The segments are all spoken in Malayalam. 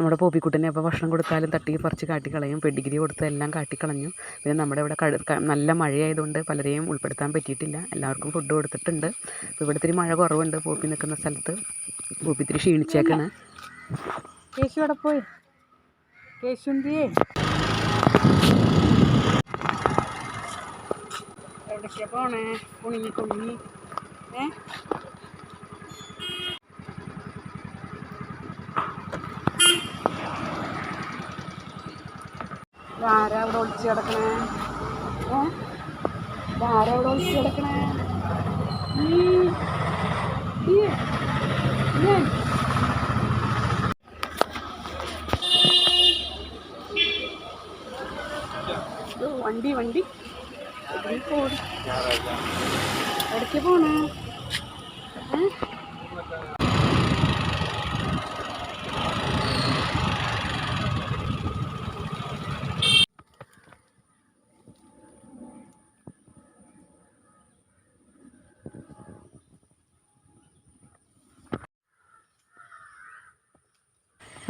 നമ്മുടെ പോപ്പിക്കുട്ടനെ അപ്പോൾ ഭക്ഷണം കൊടുത്താലും തട്ടി പറിച്ച് കാട്ടിക്കളയും പെഡിഗ്രി കൊടുത്ത് എല്ലാം കാട്ടിക്കളഞ്ഞു. പിന്നെ നമ്മുടെ ഇവിടെ നല്ല മഴയായതുകൊണ്ട് പലരെയും ഉൾപ്പെടുത്താൻ പറ്റിയിട്ടില്ല. എല്ലാവർക്കും ഫുഡ് കൊടുത്തിട്ടുണ്ട്. അപ്പോൾ ഇവിടെ ഇത്തിരി മഴ കുറവുണ്ട് പോപ്പി നിൽക്കുന്ന സ്ഥലത്ത്. പോപ്പി ഇത്തിരി ക്ഷീണിച്ചേക്കാണ്. കേശു അവിടെ പോയി? എവിടേക്കാ പോണേ? കുണിങ്ങി കുണിങ്ങി. ഏ? ആരാ അവിടെ ഒളിച്ച് കിടക്കണേ. ഏ? ആരാ അവിടെ ഒളിച്ച് കിടക്കണേ. വണ്ടി വണ്ടി. പോണ എവിടേക്ക് പോണേ?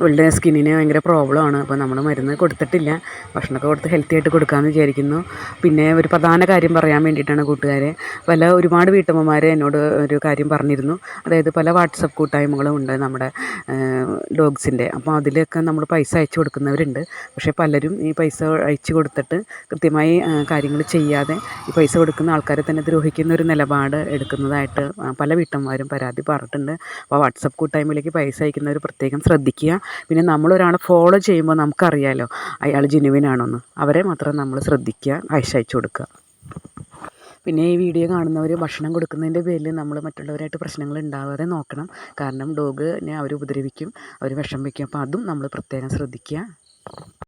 ഇവളുടെ സ്കിന്നിന് ഭയങ്കര പ്രോബ്ലമാണ്. അപ്പോൾ നമ്മൾ മരുന്ന് കൊടുത്തിട്ടില്ല. ഭക്ഷണമൊക്കെ കൊടുത്ത് ഹെൽത്തി ആയിട്ട് കൊടുക്കാമെന്ന് വിചാരിക്കുന്നു. പിന്നെ ഒരു പ്രധാന കാര്യം പറയാൻ വേണ്ടിയിട്ടാണ് കൂട്ടുകാരെ. പല ഒരുപാട് വീട്ടമ്മമാർ എന്നോട് ഒരു കാര്യം പറഞ്ഞിരുന്നു. അതായത് പല വാട്സപ്പ് കൂട്ടായ്മകളും ഉണ്ട് നമ്മുടെ ഡോഗ്സിന്റെ. അപ്പോൾ അതിലൊക്കെ നമ്മൾ പൈസ അയച്ചു കൊടുക്കുന്നവരുണ്ട്. പക്ഷേ പലരും ഈ പൈസ അയച്ചു കൊടുത്തിട്ട് കൃത്യമായി കാര്യങ്ങൾ ചെയ്യാതെ ഈ പൈസ കൊടുക്കുന്ന ആൾക്കാരെ തന്നെ ദ്രോഹിക്കുന്ന ഒരു നിലപാട് എടുക്കുന്നതായിട്ട് പല വീട്ടമ്മമാരും പരാതി പറഞ്ഞിട്ടുണ്ട്. അപ്പോൾ വാട്സപ്പ് കൂട്ടായ്മയിലേക്ക് പൈസ അയക്കുന്നവർ പ്രത്യേകം ശ്രദ്ധിക്കുക. പിന്നെ നമ്മളൊരാളെ ഫോളോ ചെയ്യുമ്പോൾ നമുക്കറിയാലോ അയാൾ ജെനുവിൻ ആണോന്ന്. അവരെ മാത്രം നമ്മൾ ശ്രദ്ധിക്കുക അയച്ചയച്ചു കൊടുക്കുക. പിന്നെ ഈ വീഡിയോ കാണുന്നവർ ഭക്ഷണം കൊടുക്കുന്നതിന്റെ പേരിൽ നമ്മൾ മറ്റുള്ളവരായിട്ട് പ്രശ്നങ്ങൾ ഉണ്ടാവാതെ നോക്കണം. കാരണം ഡോഗിനെ അവർ ഉപദ്രവിക്കും അവർ വിഷം വയ്ക്കും. അപ്പോൾ അതും നമ്മൾ പ്രത്യേകം ശ്രദ്ധിക്കുക.